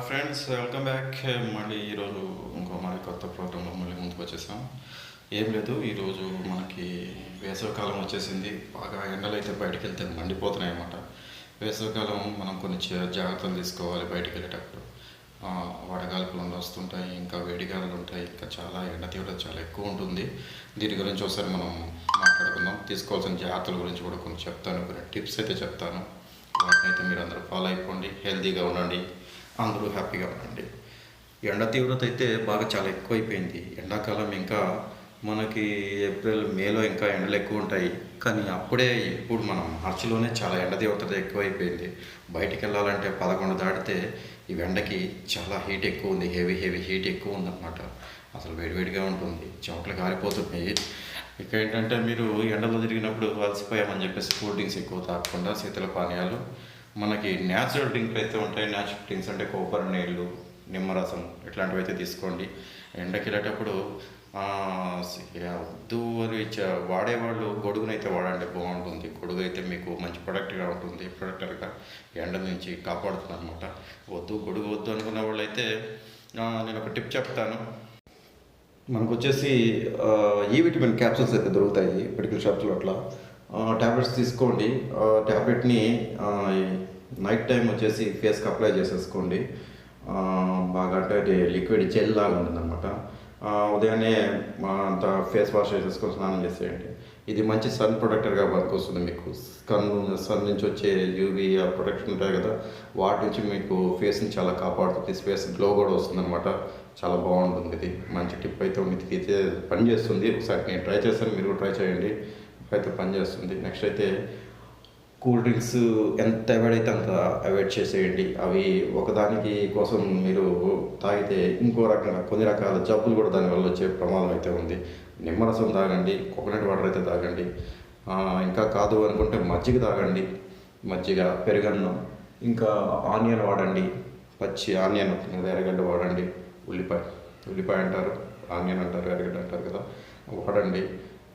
Friends welcome back మళ్ళీ ఈరోజు ఇంకో మరి కొత్త ప్రోగ్రాంలో మళ్ళీ ముందుకు వచ్చేసాం. ఏం లేదు ఈరోజు మనకి వేసవికాలం వచ్చేసింది. బాగా ఎండలు అయితే బయటకు వెళ్తే మండిపోతున్నాయి అన్నమాట. వేసవికాలం మనం కొన్ని జాగ్రత్తలు తీసుకోవాలి బయటికి వెళ్ళేటప్పుడు ఆ, వడగాల్పులు వస్తుంటాయి ఇంకా వేడిగాలు ఉంటాయి ఇంకా చాలా ఎండ తీవ్రత చాలా ఎక్కువ ఉంటుంది. దీని గురించి ఒకసారి మనం మాట్లాడుకుందాం. తీసుకోవాల్సిన జాగ్రత్తల గురించి కూడా కొన్ని చెప్తాను కొన్ని టిప్స్ అయితే చెప్తాను. వాటిని అయితే మీరు అందరూ ఫాలో అయిపోండి హెల్తీగా ఉండండి. అందరూ హ్యాపీగా ఉండండి. ఎండ తీవ్రత అయితే బాగా చాలా ఎక్కువైపోయింది. ఎండాకాలం ఇంకా మనకి ఏప్రిల్ మేలో ఇంకా ఎండలు ఎక్కువ ఉంటాయి. కానీ అప్పుడే ఇప్పుడు మనం మార్చిలోనే చాలా ఎండ తీవ్రత ఎక్కువైపోయింది. బయటికి వెళ్ళాలంటే పదకొండు దాటితే ఈ ఎండకి చాలా హీట్ ఎక్కువ ఉంది. హెవీ హెవీ హీట్ ఎక్కువ ఉందన్నమాట. అసలు వేడివేడిగా ఉంటుంది. చెమటలు కారిపోతున్నాయి ఇక ఏంటంటే మీరు ఎండలో తిరిగినప్పుడు అలసిపోయామని చెప్పేసి కూల్ డ్రింక్స్ ఎక్కువ తాగకుండా శీతల పానీయాలు మనకి న్యాచురల్ డ్రింక్లు అయితే ఉంటాయి. న్యాచురల్ డ్రింక్స్ అంటే కొబ్బరి నీళ్ళు నిమ్మరసం ఇట్లాంటివి అయితే తీసుకోండి ఎండకి వెళ్ళేటప్పుడు వద్దు అని వాడేవాళ్ళు గొడుగునైతే వాడండి. బాగుంటుంది. గొడుగు అయితే మీకు మంచి ప్రొడక్ట్గా ఉంటుంది. ప్రొడక్టర్గా ఎండ నుంచి కాపాడుతుంది అనమాట వద్దు గొడుగు వద్దు అనుకున్న వాళ్ళు అయితే నేను ఒక టిప్ చెప్తాను. మనకు వచ్చేసి ఈ విటమిన్ క్యాప్సూల్స్ అయితే దొరుకుతాయి. మెడికల్ షాప్స్లో అట్లా. ట్యాబ్లెట్స్ తీసుకోండి. ట్యాబ్లెట్ని నైట్ టైం వచ్చేసి ఫేస్కి అప్లై చేసేసుకోండి. బాగా అంటే అది లిక్విడ్ జెల్ లాగా ఉంటుందన్నమాట. ఉదయాన్నే మా అంత ఫేస్ వాష్ చేసేసుకొని స్నానం చేసేయండి. ఇది మంచి సన్ ప్రొటెక్టర్గా వస్తుంది మీకు. సన్ సన్ నుంచి వచ్చే యూవి ఆ ప్రొటెక్షన్ ఉంటాయి కదా వాటి నుంచి మీకు ఫేస్ని చాలా కాపాడుతుంది. ఫేస్ గ్లో కూడా వస్తుంది అనమాట చాలా బాగుంటుంది ఇది. మంచి టిప్ అయితే మీకు ఇది అయితే పని చేస్తుంది ఒకసారి నేను ట్రై చేస్తాను. మీరు కూడా ట్రై చేయండి. అయితే పనిచేస్తుంది నెక్స్ట్ అయితే కూల్ డ్రింక్స్ ఎంత అవాయిడ్ అయితే అంత అవాయిడ్ చేసేయండి. అవి ఒకదానికి కోసం మీరు తాగితే ఇంకో రకంగా కొన్ని రకాల జబ్బులు కూడా దానివల్ల వచ్చే ప్రమాదం అయితే ఉంది. నిమ్మరసం తాగండి కోకోనట్ వాటర్ అయితే తాగండి. ఇంకా కాదు అనుకుంటే మజ్జిగ తాగండి. మజ్జిగ పెరుగన్నం ఇంకా ఆనియన్ వాడండి. పచ్చి ఆనియన్ ఉంటుంది ఎర్రగడ్డ వాడండి. ఉల్లిపాయ ఉల్లిపాయ అంటారు ఆనియన్ అంటారు ఎర్రగడ్డ అంటారు కదా వాడండి.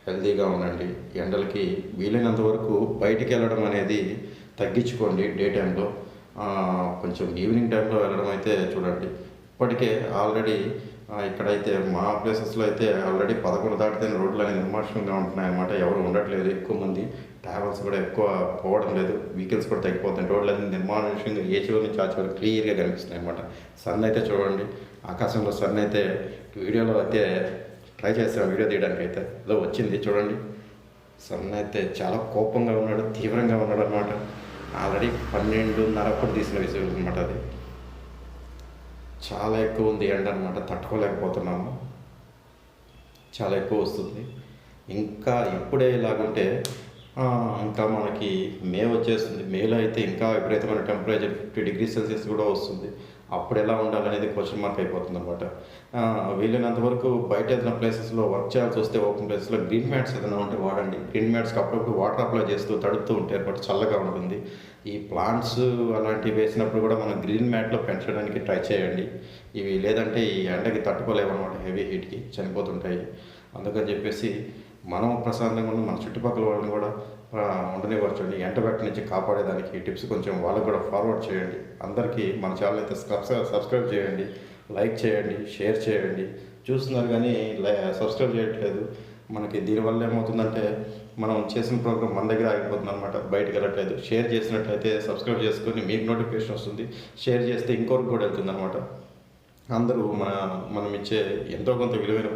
హెల్తీగా ఉండండి. ఎండలకి వీలైనంత వరకు బయటికి వెళ్ళడం అనేది తగ్గించుకోండి డే టైంలో. కొంచెం ఈవినింగ్ టైంలో వెళ్ళడం అయితే చూడండి. ఇప్పటికే ఆల్రెడీ ఇక్కడైతే మా ప్లేసెస్లో అయితే ఆల్రెడీ పదకొండు దాటితే రోడ్లు అనేది నిర్మాషంగా ఉంటున్నాయన్నమాట. ఎవరు ఉండట్లేదు ఎక్కువ మంది. ట్రావెల్స్ కూడా ఎక్కువ పోవడం లేదు. వెహికల్స్ కూడా తగ్గిపోతున్నాయి. రోడ్లు అనేది నిర్మానుష్యంగా ఏ చివరి నుంచి ఆ చివరి క్లియర్గా కనిపిస్తున్నాయి అనమాట సన్ అయితే చూడండి. ఆకాశంలో సన్ అయితే వీడియోలో అయితే ట్రై చేసాం వీడియో తీయడానికి అయితే ఏదో వచ్చింది చూడండి. సన్న అయితే చాలా కోపంగా ఉన్నాడు తీవ్రంగా ఉన్నాడు అనమాట ఆల్రెడీ పన్నెండున్నర అప్పుడు తీసిన విషయం అనమాట అది. చాలా ఎక్కువ ఉంది ఎండ అనమాట తట్టుకోలేకపోతున్నాము. చాలా ఎక్కువ వస్తుంది. ఇంకా ఇప్పుడే ఇలాగుంటే ఇంకా మనకి మే వచ్చేస్తుంది. మేలో అయితే ఇంకా విపరీతమైన టెంపరేచర్ ఫిఫ్టీ డిగ్రీ సెల్సియస్ కూడా వస్తుంది. అప్పుడు ఎలా ఉండాలనేది క్వశ్చన్ మార్క్ అయిపోతుంది అనమాట వీలైనంత వరకు బయట ఏదైనా ప్లేసెస్లో వర్క్ చేయాల్సి వస్తే ఓపెన్ ప్లేసెస్లో గ్రీన్ మ్యాట్స్ ఏదైనా ఉంటే వాడండి. గ్రీన్ మ్యాట్స్కి అప్పుడప్పుడు వాటర్ అప్లై చేస్తూ తడుపుతూ ఉంటే బట్ చల్లగా ఉంటుంది. ఈ ప్లాంట్స్ అలాంటివి వేసినప్పుడు కూడా మనం గ్రీన్ మ్యాట్లో పెంచడానికి ట్రై చేయండి. ఇవి లేదంటే ఈ ఎండకి తట్టుకోలేమన్నమాట హెవీ హీట్కి చనిపోతుంటాయి. అందుకని చెప్పేసి మనం ప్రశాంతంగా ఉండి మన చుట్టుపక్కల వాళ్ళని కూడా ఆ, ఉండనివ్వచ్చండి. ఎండబెట్ట నుంచి కాపాడేదానికి టిప్స్ కొంచెం వాళ్ళకు కూడా ఫార్వర్డ్ చేయండి. అందరికీ మన ఛానల్ అయితే సబ్స్క్రైబ్ సబ్స్క్రైబ్ చేయండి లైక్ చేయండి షేర్ చేయండి. చూస్తున్నారు కానీ లై- సబ్స్క్రైబ్ చేయట్లేదు. మనకి దీనివల్ల ఏమవుతుందంటే మనం చేసిన ప్రోగ్రామ్ మన దగ్గర ఆగిపోతుంది అనమాట బయటకు వెళ్ళట్లేదు. షేర్ చేసినట్లయితే సబ్స్క్రైబ్ చేసుకొని మీకు నోటిఫికేషన్ వస్తుంది. షేర్ చేస్తే ఇంకొకరికి కూడా వెళ్తుంది అనమాట అందరూ మన మనం ఇచ్చే ఎంతో కొంత విలువైన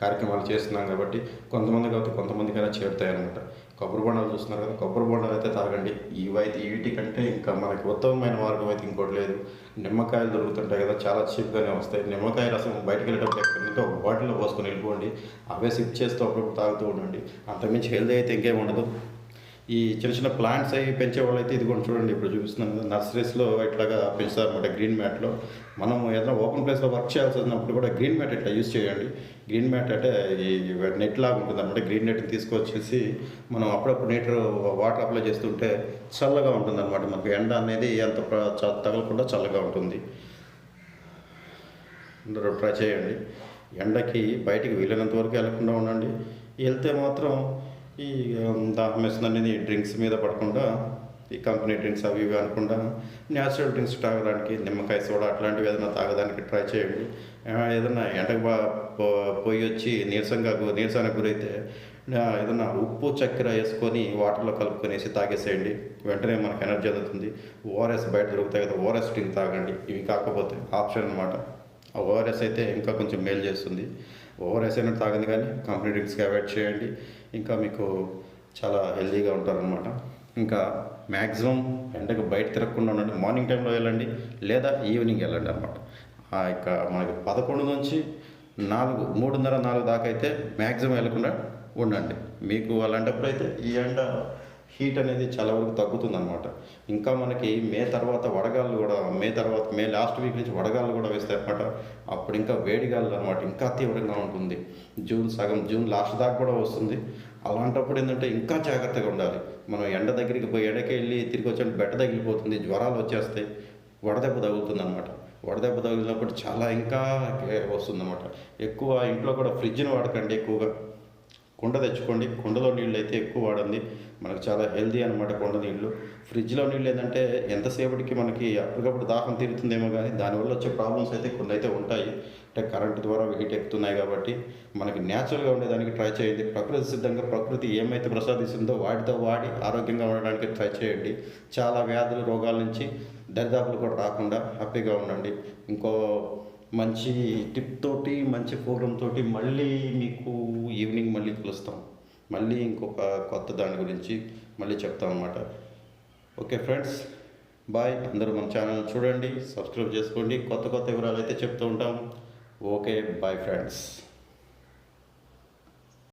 కార్యక్రమాలు చేస్తున్నాం కాబట్టి కొంతమంది కాబట్టి కొంతమందికైనా చేరుతాయి అనమాట కొబ్బరి బొండాలు చూస్తున్నారు కదా కొబ్బరి బొండాలు అయితే తాగండి. ఇవైతే వీటి కంటే ఇంకా మనకి ఉత్తమమైన మార్గం అయితే ఇంకోటి లేదు. నిమ్మకాయలు దొరుకుతుంటాయి కదా చాలా చీప్గానే వస్తాయి. నిమ్మకాయ రసం బయటకు వెళ్ళేటప్పుడు ఎక్కడి ఒక బాటిల్లో పోసుకొని వెళ్ళిపోండి. అవే సిప్ చేస్తూ అప్పుడప్పుడు తాగుతూ ఉండండి. అంతకుమించి హెల్తీ అయితే ఇంకేం ఉండదు. ఈ చిన్న చిన్న ప్లాంట్స్ అవి పెంచే వాళ్ళైతే ఇది కూడా చూడండి ఇప్పుడు చూపిస్తున్నాను కదా నర్సరీస్లో ఇట్లాగా పెంచుతారు అనమాట గ్రీన్ మ్యాట్లో మనం ఏదైనా ఓపెన్ ప్లేస్లో వర్క్ చేయాల్సి వచ్చినప్పుడు కూడా గ్రీన్ మ్యాట్ ఇట్లా యూజ్ చేయండి. గ్రీన్ మ్యాట్ అంటే ఈ నెట్ లాగా ఉంటుంది అనమాట గ్రీన్ నెట్ తీసుకొచ్చేసి మనం అప్పుడప్పుడు నీట్ వాటర్ అప్లై చేస్తుంటే చల్లగా ఉంటుంది అనమాట మనకు. ఎండ అనేది అంత తగలకుండా చల్లగా ఉంటుంది. అందరూ ట్రై చేయండి. ఎండకి బయటికి వీలైనంత వరకు వెళ్ళకుండా ఉండండి. వెళ్తే మాత్రం ఈ ఉమ్, దాహం వేస్తుందనేది డ్రింక్స్ మీద పడకుండా ఈ కంపెనీ డ్రింక్స్ అవి ఇవి అనకుండా న్యాచురల్ డ్రింక్స్ తాగడానికి నిమ్మకాయ సోడా అట్లాంటివి ఏదైనా తాగడానికి ట్రై చేయండి. ఏదైనా ఎండకు బా పోయి వచ్చి నీరసంగా నీరసానికి గురైతే ఏదైనా ఉప్పు చక్కెర వేసుకొని వాటర్లో కలుపుకొనేసి తాగేసేయండి. వెంటనే మనకు ఎనర్జీ అందుతుంది. ఓఆర్ఎస్ బయట దొరుకుతాయి కదా ఓఆర్ఎస్ డ్రింక్ తాగండి. ఇవి కాకపోతే ఆప్షన్ అనమాట ఆ ఓఆర్ఎస్ అయితే ఇంకా కొంచెం మేలు చేస్తుంది. ఓవర్ అయినా తాగండి కానీ కంపెనీ డ్రింక్స్కి అవాయిడ్ చేయండి. ఇంకా మీకు చాలా హెల్దీగా ఉంటారనమాట ఇంకా మ్యాక్సిమం ఎండకు బయట తిరగకుండా ఉండండి. మార్నింగ్ టైంలో వెళ్ళండి లేదా ఈవినింగ్ వెళ్ళండి అనమాట ఇక మనకి పదకొండు నుంచి నాలుగు మూడున్నర నాలుగు దాకా అయితే మ్యాక్సిమం వెళ్ళకుండా ఉండండి. మీకు అలాంటప్పుడు అయితే ఈ ఎండ హీట్ అనేది చాలా వరకు తగ్గుతుంది అనమాట ఇంకా మనకి మే తర్వాత వడగాళ్ళు కూడా మే తర్వాత మే లాస్ట్ వీక్ నుంచి వడగాళ్ళు కూడా వేస్తాయి అనమాట అప్పుడు ఇంకా వేడిగాళ్ళు అనమాట ఇంకా తీవ్రంగా ఉంటుంది. జూన్ సగం జూన్ లాస్ట్ దాకా కూడా వస్తుంది. అలాంటప్పుడు ఏంటంటే ఇంకా జాగ్రత్తగా ఉండాలి. మనం ఎండ దగ్గరికి పోయి ఎండకి వెళ్ళి తిరిగి వచ్చే బెట్ట తగిలిపోతుంది జ్వరాలు వచ్చేస్తాయి వడదెబ్బ తగులుతుంది అనమాట వడదెబ్బ తగిలినప్పుడు చాలా ఇంకా వస్తుంది అనమాట ఎక్కువ ఇంట్లో కూడా ఫ్రిడ్జ్ని వాడకండి ఎక్కువగా. కుండ తెచ్చుకోండి. కుండలో నీళ్ళు అయితే ఎక్కువ వాడండి. మనకు చాలా హెల్దీ అనమాట కుండ నీళ్ళు. ఫ్రిడ్జ్లో నీళ్ళు ఏంటంటే ఎంతసేపటికి మనకి అప్పటికప్పుడు దాహం తీరుతుందేమో కానీ దానివల్ల వచ్చే ప్రాబ్లమ్స్ అయితే కొన్ని అయితే ఉంటాయి. అంటే కరెంట్ ద్వారా హీట్ ఎక్కుతున్నాయి కాబట్టి మనకి న్యాచురల్గా ఉండేదానికి ట్రై చేయండి. ప్రకృతి సిద్ధంగా ప్రకృతి ఏమైతే ప్రసాదిస్తుందో వాటితో వాడి ఆరోగ్యంగా ఉండడానికి ట్రై చేయండి. చాలా వ్యాధులు రోగాల నుంచి దరిదాపులు కూడా రాకుండా హ్యాపీగా ఉండండి. ఇంకో మంచి టిప్ తోటి మంచి ప్రోగ్రామ్ తోటి మళ్ళీ మీకు ఈవినింగ్ మళ్ళీ కలుస్తాం. మళ్ళీ ఇంకొక కొత్త దాని గురించి మళ్ళీ చెప్తాం అనమాట ఓకే ఫ్రెండ్స్ బాయ్ అందరూ మన ఛానల్ చూడండి సబ్స్క్రైబ్ చేసుకోండి. కొత్త కొత్త వివరాలు అయితే చెప్తూ ఉంటాం. Okay bye friends